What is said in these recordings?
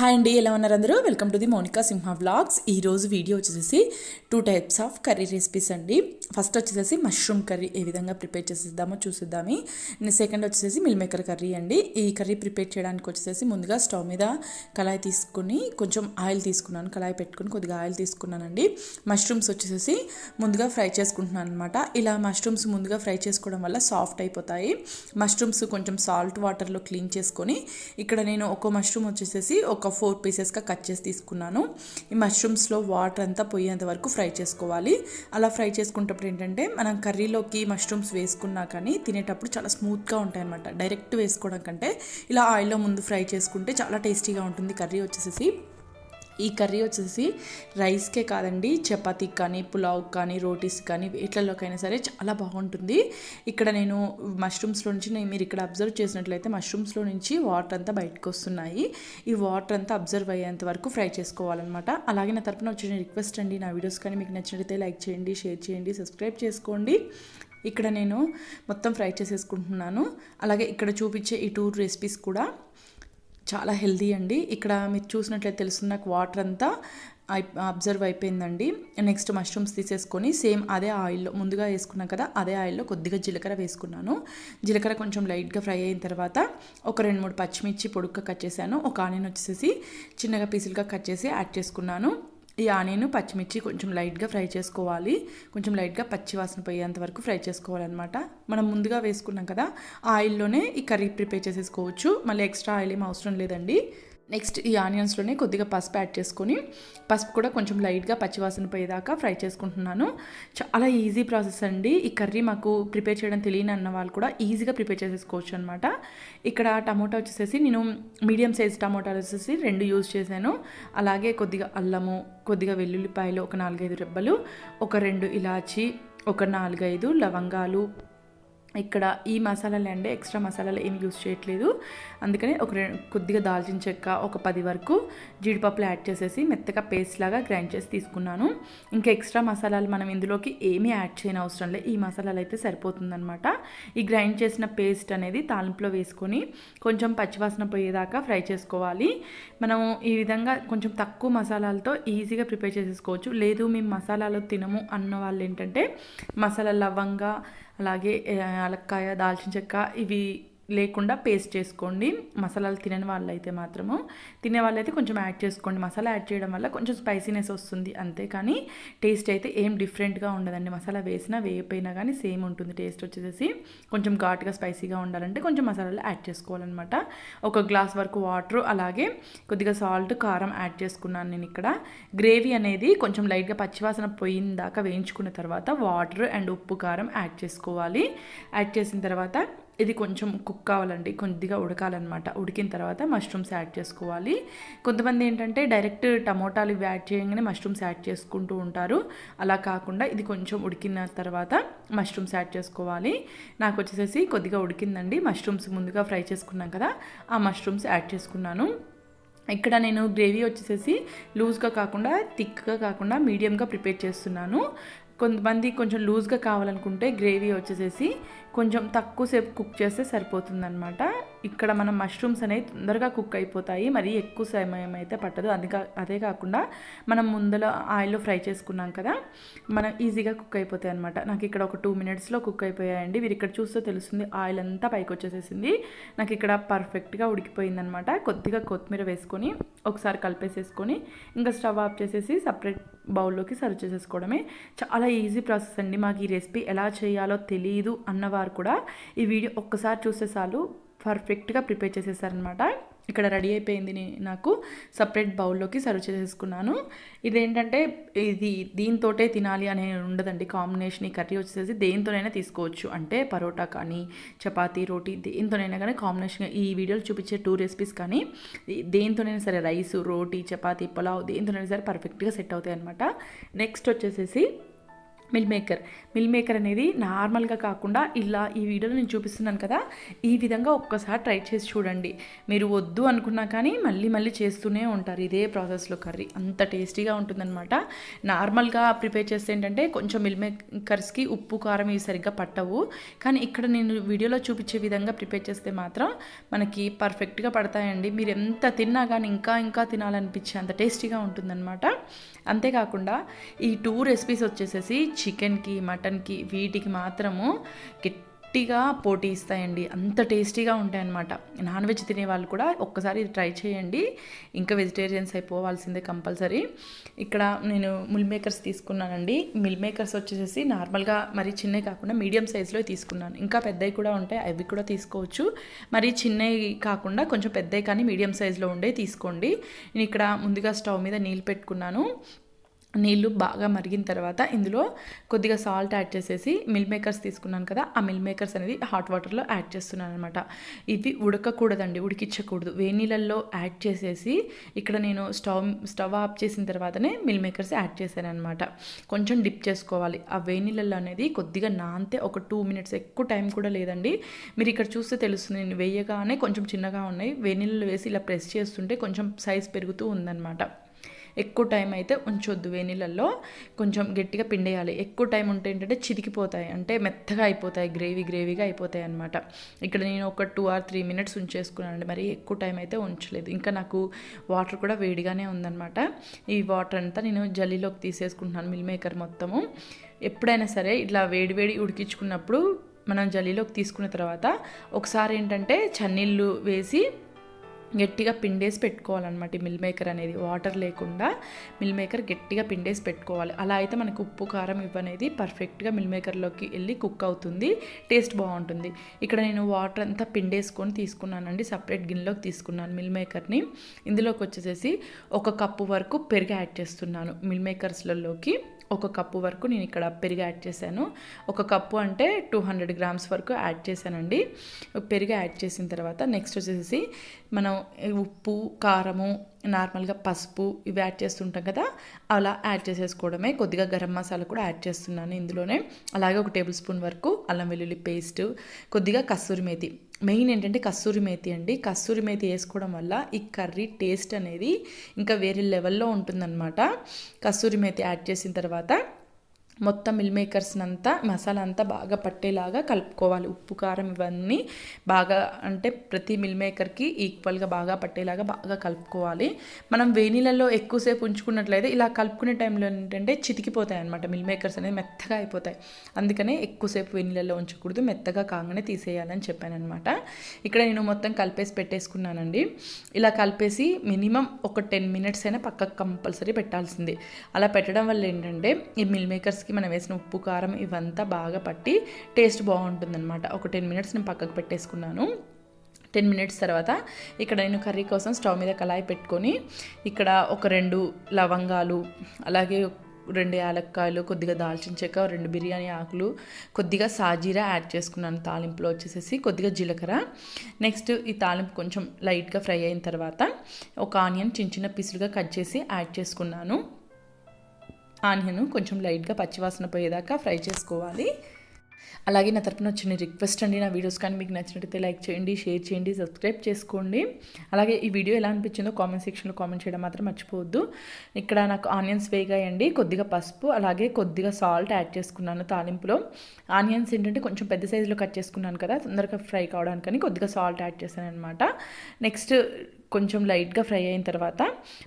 Hi అండి ఎలా ఉన్నారు అందరూ? Welcome to the Monika Simha vlogs ఈరోజు వీడియో వచ్చేసి two types of curry recipes అండి. ఫస్ట్ వచ్చేసి మష్రూమ్ కర్రీ ఏ విధంగా ప్రిపేర్ చేసేద్దామో చూసిద్దామి. సెకండ్ వచ్చేసి మిల్ మేకర్ కర్రీ అండి. ఈ కర్రీ ప్రిపేర్ చేయడానికి వచ్చేసి ముందుగా స్టవ్ మీద కళాయి తీసుకుని కొంచెం ఆయిల్ తీసుకున్నాను. కళాయి పెట్టుకుని కొద్దిగా ఆయిల్ తీసుకున్నానండి. మష్రూమ్స్ వచ్చేసి ముందుగా ఫ్రై చేసుకుంటున్నాను అనమాట ఇలా మష్రూమ్స్ ముందుగా ఫ్రై చేసుకోవడం వల్ల సాఫ్ట్ అయిపోతాయి. మష్రూమ్స్ కొంచెం సాల్ట్ వాటర్లో క్లీన్ చేసుకొని ఇక్కడ నేను ఒక మష్రూమ్ వచ్చేసేసి ఒక ఫోర్ పీసెస్గా కట్ చేసి తీసుకున్నాను. ఈ మష్రూమ్స్లో వాటర్ అంతా పోయేంత వరకు ఫ్రై చేసుకోవాలి. అలా ఫ్రై చేసుకునేటప్పుడు ఏంటంటే మనం కర్రీలోకి మష్రూమ్స్ వేసుకున్నా కానీ తినేటప్పుడు చాలా స్మూత్గా ఉంటాయి అనమాట డైరెక్ట్ వేసుకోవడం కంటే ఇలా ఆయిల్లో ముందు ఫ్రై చేసుకుంటే చాలా టేస్టీగా ఉంటుంది కర్రీ వచ్చేసి ఈ కర్రీ వచ్చేసి రైస్కే కాదండి చపాతీకి కానీ పులావ్ కానీ రోటీస్ కానీ వీటిల్లోకైనా సరే చాలా బాగుంటుంది. ఇక్కడ నేను మష్రూమ్స్లో నుంచి నేను మీరు ఇక్కడ అబ్జర్వ్ చేసినట్లయితే మష్రూమ్స్లో నుంచి వాటర్ అంతా బయటకు వస్తున్నాయి. ఈ వాటర్ అంతా అబ్జర్వ్ అయ్యేంత వరకు ఫ్రై చేసుకోవాలన్నమాట. అలాగే నా తరపున వచ్చిన రిక్వెస్ట్ అండి నా వీడియోస్ కానీ మీకు నచ్చినట్లయితే లైక్ చేయండి షేర్ చేయండి సబ్స్క్రైబ్ చేసుకోండి. ఇక్కడ నేను మొత్తం ఫ్రై చేసేసుకుంటున్నాను. అలాగే ఇక్కడ చూపించే ఈ టూ రెసిపీస్ కూడా చాలా హెల్దీ అండి. ఇక్కడ మీరు చూసినట్లయితే తెలుస్తుంది నాకు వాటర్ అంతా అబ్జర్వ్ అయిపోయిందండి. నెక్స్ట్ మష్రూమ్స్ తీసేసుకొని సేమ్ అదే ఆయిల్లో ముందుగా వేసుకున్నాం కదా అదే ఆయిల్లో కొద్దిగా జీలకర్ర వేసుకున్నాను. జీలకర్ర కొంచెం లైట్గా ఫ్రై అయిన తర్వాత ఒక రెండు మూడు పచ్చిమిర్చి పొడుగ్గా కట్ చేశాను. ఒక ఆనియన్ వచ్చేసి చిన్నగా పీసులుగా కట్ చేసి యాడ్ చేసుకున్నాను. ఈ ఆనియన్ పచ్చిమిర్చి కొంచెం లైట్గా ఫ్రై చేసుకోవాలి. కొంచెం లైట్గా పచ్చి వాసన పోయేంత వరకు ఫ్రై చేసుకోవాలన్నమాట. మనం ముందుగా వేసుకున్నాం కదా ఆయిల్లోనే ఈ కర్రీ ప్రిపేర్ చేసేసుకోవచ్చు. మళ్ళీ ఎక్స్ట్రా ఆయిల్ ఏం అవసరం లేదండి. నెక్స్ట్ ఈ ఆనియన్స్లోనే కొద్దిగా పసుపు యాడ్ చేసుకొని పసుపు కూడా కొంచెం లైట్గా పచ్చివాసన పోయేదాకా ఫ్రై చేసుకుంటున్నాను. చాలా ఈజీ ప్రాసెస్ అండి. ఈ కర్రీ మాకు ప్రిపేర్ చేయడం తెలియని అన్న వాళ్ళు కూడా ఈజీగా ప్రిపేర్ చేసేసుకోవచ్చు అనమాట ఇక్కడ టమోటా వచ్చేసి నేను మీడియం సైజ్ టమోటాలు వచ్చేసి రెండు యూజ్ చేశాను. అలాగే కొద్దిగా అల్లము కొద్దిగా వెల్లుల్లిపాయలు ఒక నాలుగైదు రెబ్బలు ఒక రెండు ఇలాచి ఒక నాలుగైదు లవంగాలు ఇక్కడ ఈ మసాలాలు అండి ఎక్స్ట్రా మసాలాలు ఏమి యూస్ చేయట్లేదు. అందుకని ఒక కొద్దిగా దాల్చిన చెక్క ఒక పది వరకు జీడిపప్పులు యాడ్ చేసేసి మెత్తగా పేస్ట్ లాగా గ్రైండ్ చేసి తీసుకున్నాను. ఇంకా ఎక్స్ట్రా మసాలాలు మనం ఇందులోకి ఏమీ యాడ్ చేయని అవసరం లేదు ఈ మసాలాలు అయితే సరిపోతుందనమాట ఈ గ్రైండ్ చేసిన పేస్ట్ అనేది తాలింపులో వేసుకొని కొంచెం పచ్చివాసన పోయేదాకా ఫ్రై చేసుకోవాలి. మనం ఈ విధంగా కొంచెం తక్కువ మసాలాలతో ఈజీగా ప్రిపేర్ చేసేసుకోవచ్చు. లేదు మేము మసాలాలు తినము అన్న వాళ్ళు ఏంటంటే మసాలా లవంగా అలాగే యాలక్కాయ దాల్చిన చెక్క ఇవి లేకుండా పేస్ట్ చేసుకోండి. మసాలాలు తినని వాళ్ళైతే మాత్రము. తినే వాళ్ళైతే కొంచెం యాడ్ చేసుకోండి. మసాలా యాడ్ చేయడం వల్ల కొంచెం స్పైసీనెస్ వస్తుంది అంతే. కానీ టేస్ట్ అయితే ఏం డిఫరెంట్గా ఉండదండి. మసాలా వేసినా వేయపోయినా కానీ సేమ్ ఉంటుంది. టేస్ట్ వచ్చేసి కొంచెం ఘాటుగా స్పైసీగా ఉండాలంటే కొంచెం మసాలాలు యాడ్ చేసుకోవాలన్నమాట. ఒక గ్లాస్ వరకు వాటర్ అలాగే కొద్దిగా సాల్ట్ కారం యాడ్ చేసుకున్నాను నేను ఇక్కడ. గ్రేవీ అనేది కొంచెం లైట్గా పచ్చివాసన పోయిన దాకా వేయించుకున్న తర్వాత వాటర్ అండ్ ఉప్పు కారం యాడ్ చేసుకోవాలి. యాడ్ చేసిన తర్వాత ఇది కొంచెం కుక్ కావాలండి కొద్దిగా ఉడకాలన్నమాట. ఉడికిన తర్వాత మష్రూమ్స్ యాడ్ చేసుకోవాలి. కొంతమంది ఏంటంటే డైరెక్ట్ టమోటాలు ఇవి యాడ్ చేయగానే మష్రూమ్స్ యాడ్ చేసుకుంటూ ఉంటారు. అలా కాకుండా ఇది కొంచెం ఉడికిన తర్వాత మష్రూమ్స్ యాడ్ చేసుకోవాలి. నాకు వచ్చేసేసి కొద్దిగా ఉడికిందండి. మష్రూమ్స్ ముందుగా ఫ్రై చేసుకున్నాం కదా ఆ మష్రూమ్స్ యాడ్ చేసుకున్నాను. ఇక్కడ నేను గ్రేవీ వచ్చేసేసి లూజ్గా కాకుండా థిక్గా కాకుండా మీడియంగా ప్రిపేర్ చేస్తున్నాను. కొంతమంది కొంచెం లూజ్గా కావాలనుకుంటే గ్రేవీ వచ్చేసేసి కొంచెం తక్కువసేపు కుక్ చేస్తే సరిపోతుందన్నమాట. ఇక్కడ మనం మష్రూమ్స్ అనేవి తొందరగా కుక్ అయిపోతాయి. మరి ఎక్కువ సమయం అయితే పట్టదు. అది అదే కాకుండా మనం ముందర ఆయిల్లో ఫ్రై చేసుకున్నాం కదా మనం ఈజీగా కుక్ అయిపోతాయి అనమాట నాకు ఇక్కడ ఒక టూ మినిట్స్లో కుక్ అయిపోయాయండి. మీరు ఇక్కడ చూస్తే తెలుస్తుంది ఆయిల్ అంతా పైకి వచ్చేసేసింది. నాకు ఇక్కడ పర్ఫెక్ట్గా ఉడికిపోయిందనమాట కొద్దిగా కొత్తిమీర వేసుకొని ఒకసారి కలిపేసేసుకొని ఇంకా స్టవ్ ఆఫ్ చేసేసి సపరేట్ బౌల్లోకి సర్వ్ చేసేసుకోవడమే. చాలా ఈజీ ప్రాసెస్ అండి. మాకు ఈ రెసిపీ ఎలా చేయాలో తెలియదు అన్నవారు కూడా ఈ వీడియో ఒక్కసారి చూస్తే చాలు. పర్ఫెక్ట్గా ప్రిపేర్ చేసేసారనమాట. ఇక్కడ రెడీ అయిపోయింది నాకు సపరేట్ బౌల్లోకి సర్వ్ చేసేసుకున్నాను. ఇదేంటంటే ఇది దీంతోటే తినాలి అనే ఉండదండి. కాంబినేషన్ ఈ కర్రీ వచ్చేసి దేంతోనైనా తీసుకోవచ్చు. అంటే పరోటా కానీ చపాతీ రోటీ దేంతోనైనా కానీ కాంబినేషన్ ఈ వీడియోలో చూపించే టూ రెసిపీస్ కానీ దేంతోనైనా సరే రైస్ రోటీ చపాతీ పులావ్ దేంతోనైనా సరే పర్ఫెక్ట్గా సెట్ అవుతాయి అనమాట నెక్స్ట్ వచ్చేసేసి మిల్ మేకర్ మిల్ మేకర్ అనేది నార్మల్గా కాకుండా ఇలా ఈ వీడియోలో నేను చూపిస్తున్నాను కదా ఈ విధంగా ఒక్కసారి ట్రై చేసి చూడండి. మీరు వద్దు అనుకున్నా కానీ మళ్ళీ మళ్ళీ చేస్తూనే ఉంటారు ఇదే ప్రాసెస్లో కర్రీ. అంత టేస్టీగా ఉంటుందన్నమాట. నార్మల్గా ప్రిపేర్ చేస్తే ఏంటంటే కొంచెం మిల్ మేకర్స్కి ఉప్పు కారం ఇవి సరిగ్గా పట్టవు. కానీ ఇక్కడ నేను వీడియోలో చూపించే విధంగా ప్రిపేర్ చేస్తే మాత్రం మనకి పర్ఫెక్ట్గా పడతాయండి. మీరు ఎంత తిన్నా కానీ ఇంకా ఇంకా తినాలనిపించే అంత టేస్టీగా ఉంటుందన్నమాట. అంతేకాకుండా ఈ టూ రెసిపీస్ వచ్చేసేసి చికెన్కి మటన్కి వీటికి మాత్రము గట్టిగా పోటీ ఇస్తాయండి. అంత టేస్టీగా ఉంటాయన్నమాట. నాన్ వెజ్ తినే వాళ్ళు కూడా ఒక్కసారి ట్రై చేయండి. ఇంకా వెజిటేరియన్స్ అయిపోవాల్సిందే కంపల్సరీ. ఇక్కడ నేను మిల్ మేకర్స్ తీసుకున్నానండి. మిల్ మేకర్స్ వచ్చేసి నార్మల్గా మరి చిన్నవి కాకుండా మీడియం సైజులో తీసుకున్నాను. ఇంకా పెద్దవి కూడా ఉంటాయి. అవి కూడా తీసుకోవచ్చు. మరి చిన్నవి కాకుండా కొంచెం పెద్దవి కానీ మీడియం సైజులో ఉండే తీసుకోండి. నేను ఇక్కడ ముందుగా స్టవ్ మీద నీళ్ళు పెట్టుకున్నాను. నీళ్ళు బాగా మరిగిన తర్వాత ఇందులో కొద్దిగా సాల్ట్ యాడ్ చేసేసి మిల్ మేకర్స్ తీసుకున్నాను కదా ఆ మిల్ మేకర్స్ అనేది హాట్ వాటర్లో యాడ్ చేస్తున్నాను అనమాట ఇవి ఉడకకూడదండి ఉడికించకూడదు. వేడి యాడ్ చేసేసి ఇక్కడ నేను స్టవ్ స్టవ్ ఆఫ్ చేసిన తర్వాతనే మిల్ మేకర్స్ యాడ్ చేశాను అనమాట కొంచెం డిప్ చేసుకోవాలి. ఆ వేడి అనేది కొద్దిగా నాంతే ఒక టూ మినిట్స్ ఎక్కువ టైం కూడా లేదండి. మీరు ఇక్కడ చూస్తే తెలుస్తుంది నేను వేయగానే కొంచెం చిన్నగా ఉన్నాయి. వేడి వేసి ఇలా ప్రెస్ చేస్తుంటే కొంచెం సైజ్ పెరుగుతూ ఉందన్నమాట. ఎక్కువ టైం అయితే ఉంచొద్దు వేనీళ్ళల్లో కొంచెం గట్టిగా పిండేయాలి. ఎక్కువ టైం ఉంటే ఏంటంటే చితికిపోతాయి. అంటే మెత్తగా అయిపోతాయి. గ్రేవీ గ్రేవీగా అయిపోతాయి అనమాట ఇక్కడ నేను ఒక టూ ఆర్ త్రీ మినిట్స్ ఉంచేసుకున్నాను మరి ఎక్కువ టైం అయితే ఉంచలేదు. ఇంకా నాకు వాటర్ కూడా వేడిగానే ఉందన్నమాట. ఈ వాటర్ అంతా నేను జల్లీలోకి తీసేసుకుంటున్నాను మిల్ మేకర్ మొత్తము. ఎప్పుడైనా సరే ఇట్లా వేడి వేడి ఉడికించుకున్నప్పుడు మనం జల్లీలోకి తీసుకున్న తర్వాత ఒకసారి ఏంటంటే చన్నీళ్ళు వేసి గట్టిగా పిండేసి పెట్టుకోవాలన్నమాట ఈ మిల్ మేకర్ అనేది. వాటర్ లేకుండా మిల్ మేకర్ గట్టిగా పిండేసి పెట్టుకోవాలి. అలా అయితే మనకు ఉప్పు కారం ఇవనేది పర్ఫెక్ట్గా మిల్ మేకర్లోకి వెళ్ళి కుక్ అవుతుంది. టేస్ట్ బాగుంటుంది. ఇక్కడ నేను వాటర్ అంతా పిండేసుకొని తీసుకున్నానండి. సపరేట్ గిన్నెలోకి తీసుకున్నాను మిల్ మేకర్ని ఇందులోకి వచ్చేసేసి ఒక కప్పు వరకు పెరుగు యాడ్ చేస్తున్నాను మిల్ మేకర్స్లలోకి ఒక కప్పు వరకు నేను ఇక్కడ పెరుగు యాడ్ చేశాను. ఒక కప్పు అంటే టూ హండ్రెడ్ గ్రామ్స్ వరకు యాడ్ చేశానండి. పెరుగు యాడ్ చేసిన తర్వాత నెక్స్ట్ వచ్చేసి మనం ఉప్పు కారము నార్మల్గా పసుపు ఇవి యాడ్ చేస్తుంటాం కదా అలా యాడ్ చేసేసుకోవడమే. కొద్దిగా గరం మసాలా కూడా యాడ్ చేస్తున్నాను ఇందులోనే. అలాగే ఒక టేబుల్ స్పూన్ వరకు అల్లం వెల్లుల్లి పేస్ట్ కొద్దిగా కస్తూరి మేతి. మెయిన్ ఏంటంటే కస్తూరి మేతి అండి. కస్తూరి మేతి వేసుకోవడం వల్ల ఈ కర్రీ టేస్ట్ అనేది ఇంకా వేరే లెవెల్లో ఉంటుందన్నమాట. కస్తూరి మేతి యాడ్ చేసిన తర్వాత మొత్తం మిల్ మేకర్స్ని అంతా మసాలా అంతా బాగా పట్టేలాగా కలుపుకోవాలి. ఉప్పు కారం ఇవన్నీ బాగా అంటే ప్రతి మిల్ మేకర్కి ఈక్వల్గా బాగా పట్టేలాగా బాగా కలుపుకోవాలి. మనం వేనీళ్ళలో ఎక్కువసేపు ఉంచుకున్నట్లయితే ఇలా కలుపుకునే టైంలో ఏంటంటే చితికిపోతాయి అనమాట మిల్ మేకర్స్ అనేది మెత్తగా అయిపోతాయి. అందుకనే ఎక్కువసేపు వేనీళ్ళలో ఉంచకూడదు మెత్తగా కాగానే తీసేయాలని చెప్పాను అనమాట ఇక్కడ నేను మొత్తం కలిపేసి పెట్టేసుకున్నానండి. ఇలా కలిపేసి మినిమం ఒక టెన్ మినిట్స్ అయినా పక్కకు కంపల్సరీ పెట్టాల్సింది. అలా పెట్టడం వల్ల ఏంటంటే ఈ మిల్ మేకర్స్కి మనం వేసిన ఉప్పు కారం ఇవంతా బాగా పట్టి టేస్ట్ బాగుంటుందన్నమాట. ఒక టెన్ మినిట్స్ నేను పక్కకు పెట్టేసుకున్నాను. టెన్ మినిట్స్ తర్వాత ఇక్కడ నేను కర్రీ కోసం స్టవ్ మీద కళాయి పెట్టుకొని ఇక్కడ ఒక రెండు లవంగాలు అలాగే రెండు యాలక్కాయలు కొద్దిగా దాల్చిన చెక్క రెండు బిర్యానీ ఆకులు కొద్దిగా సాజీరా యాడ్ చేసుకున్నాను తాలింపులో వచ్చేసేసి కొద్దిగా జీలకర్ర. నెక్స్ట్ ఈ తాలింపు కొంచెం లైట్గా ఫ్రై అయిన తర్వాత ఒక ఆనియన్ చిన్న చిన్న పీసులుగా కట్ చేసి యాడ్ చేసుకున్నాను. ఆనియన్ కొంచెం లైట్గా పచ్చివాసన పోయేదాకా ఫ్రై చేసుకోవాలి. అలాగే నా తరపున వచ్చిన రిక్వెస్ట్ అండి నా వీడియోస్ కానీ మీకు నచ్చినట్టయితే లైక్ చేయండి షేర్ చేయండి సబ్స్క్రైబ్ చేసుకోండి. అలాగే ఈ వీడియో ఎలా అనిపించిందో కామెంట్ సెక్షన్లో కామెంట్ చేయడం మాత్రం మర్చిపోవద్దు. ఇక్కడ నాకు ఆనియన్స్ వేగాయండి కొద్దిగా పసుపు అలాగే కొద్దిగా సాల్ట్ యాడ్ చేసుకున్నాను తాలింపులో. ఆనియన్స్ ఏంటంటే కొంచెం పెద్ద సైజులో కట్ చేసుకున్నాను కదా తొందరగా ఫ్రై కావడానికని కొద్దిగా సాల్ట్ యాడ్ చేశాను అనమాట నెక్స్ట్ కొంచెం లైట్గా ఫ్రై అయిన తర్వాత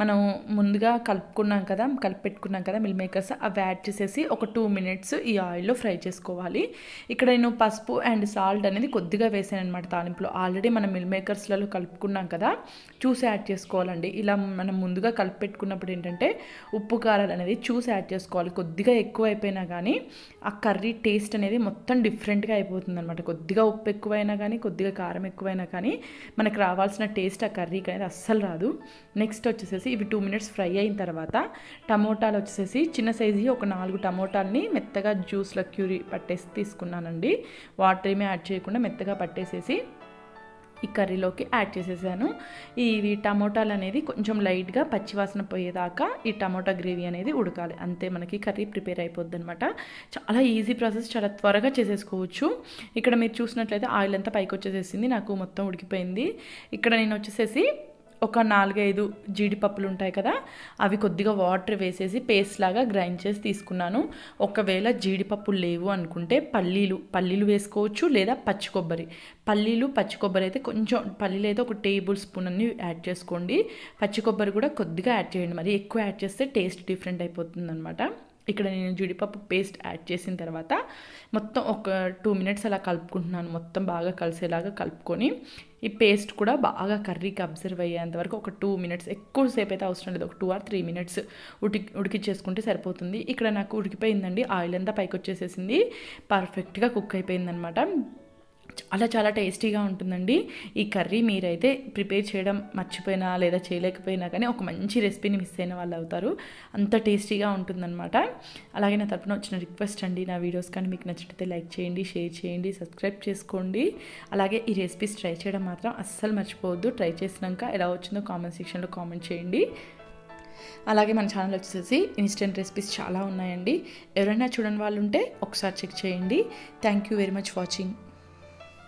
మనం ముందుగా కలుపుకున్నాం కదా కలిపి పెట్టుకున్నాం కదా మిల్ మేకర్స్ అవి యాడ్ చేసేసి ఒక టూ మినిట్స్ ఈ ఆయిల్లో ఫ్రై చేసుకోవాలి. ఇక్కడ నేను పసుపు అండ్ సాల్ట్ అనేది కొద్దిగా వేసాను అనమాట తాలింపులో. ఆల్రెడీ మనం మిల్ మేకర్స్లలో కలుపుకున్నాం కదా చూసి యాడ్ చేసుకోవాలండి. ఇలా మనం ముందుగా కలిపి పెట్టుకున్నప్పుడు ఏంటంటే ఉప్పు కారాలు అనేది చూసి యాడ్ చేసుకోవాలి. కొద్దిగా ఎక్కువ అయిపోయినా కానీ ఆ కర్రీ టేస్ట్ అనేది మొత్తం డిఫరెంట్గా అయిపోతుంది అనమాట కొద్దిగా ఉప్పు ఎక్కువైనా కానీ కొద్దిగా కారం ఎక్కువైనా కానీ మనకు రావాల్సిన టేస్ట్ ఆ కర్రీ కర్రీకి అనేది అస్సలు రాదు. నెక్స్ట్ వచ్చేసేసి ఇవి టూ మినిట్స్ ఫ్రై అయిన తర్వాత టమోటాలు వచ్చేసేసి చిన్న సైజు ఒక నాలుగు టమోటాలని మెత్తగా జ్యూస్లో క్యూరీ పట్టేసి తీసుకున్నానండి. వాటర్ ఏమీ యాడ్ చేయకుండా మెత్తగా పట్టేసేసి ఈ కర్రీలోకి యాడ్ చేసేసాను. ఇవి టమోటాలు అనేది కొంచెం లైట్గా పచ్చివాసన పోయేదాకా ఈ టమోటా గ్రేవీ అనేది ఉడకాలి. అంతే మనకి కర్రీ ప్రిపేర్ అయిపోద్ది అనమాట చాలా ఈజీ ప్రాసెస్ చాలా త్వరగా చేసేసుకోవచ్చు. ఇక్కడ మీరు చూసినట్లయితే ఆయిల్ అంతా పైకి వచ్చేసేసింది నాకు మొత్తం ఉడికిపోయింది. ఇక్కడ నేను వచ్చేసేసి ఒక నాలుగైదు జీడిపప్పులు ఉంటాయి కదా అవి కొద్దిగా వాటర్ వేసేసి పేస్ట్ లాగా గ్రైండ్ చేసి తీసుకున్నాను. ఒకవేళ జీడిపప్పులు లేవు అనుకుంటే పల్లీలు పల్లీలు వేసుకోవచ్చు లేదా పచ్చి కొబ్బరి. పల్లీలు పచ్చి కొబ్బరి అయితే కొంచెం పల్లీలు అయితే ఒక టేబుల్ స్పూన్ అన్ని యాడ్ చేసుకోండి. పచ్చి కొబ్బరి కూడా కొద్దిగా యాడ్ చేయండి మరి ఎక్కువ యాడ్ చేస్తే టేస్ట్ డిఫరెంట్ అయిపోతుంది అనమాట ఇక్కడ నేను జీడిపప్పు పేస్ట్ యాడ్ చేసిన తర్వాత మొత్తం ఒక టూ మినిట్స్ అలా కలుపుకుంటున్నాను. మొత్తం బాగా కలిసేలాగా కలుపుకొని ఈ పేస్ట్ కూడా బాగా కర్రీకి అబ్జర్వ్ అయ్యేంత వరకు ఒక టూ మినిట్స్ ఎక్కువసేపు అయితే అవసరం లేదు. ఒక టూ ఆర్ త్రీ మినిట్స్ ఉడికి ఉడికిచ్చేసుకుంటే సరిపోతుంది. ఇక్కడ నాకు ఉడికిపోయిందండి. ఆయిల్ అంతా పైకి వచ్చేసేసింది పర్ఫెక్ట్గా కుక్ అయిపోయిందనమాట చాలా చాలా టేస్టీగా ఉంటుందండి. ఈ కర్రీ మీరైతే ప్రిపేర్ చేయడం మర్చిపోయినా లేదా చేయలేకపోయినా కానీ ఒక మంచి రెసిపీని మిస్ అయిన వాళ్ళు అవుతారు. అంత టేస్టీగా ఉంటుందన్నమాట. అలాగే నా తరపున వచ్చిన రిక్వెస్ట్ అండి నా వీడియోస్ కానీ మీకు నచ్చితే లైక్ చేయండి షేర్ చేయండి సబ్స్క్రైబ్ చేసుకోండి. అలాగే ఈ రెసిపీస్ ట్రై చేయడం మాత్రం అస్సలు మర్చిపోవద్దు. ట్రై చేసినాక ఎలా వచ్చిందో కామెంట్ సెక్షన్లో కామెంట్ చేయండి. అలాగే మన ఛానల్ వచ్చేసి ఇన్స్టెంట్ రెసిపీస్ చాలా ఉన్నాయండి. ఎవరైనా చూడని వాళ్ళు ఉంటే ఒకసారి చెక్ చేయండి. Thank you very much watching.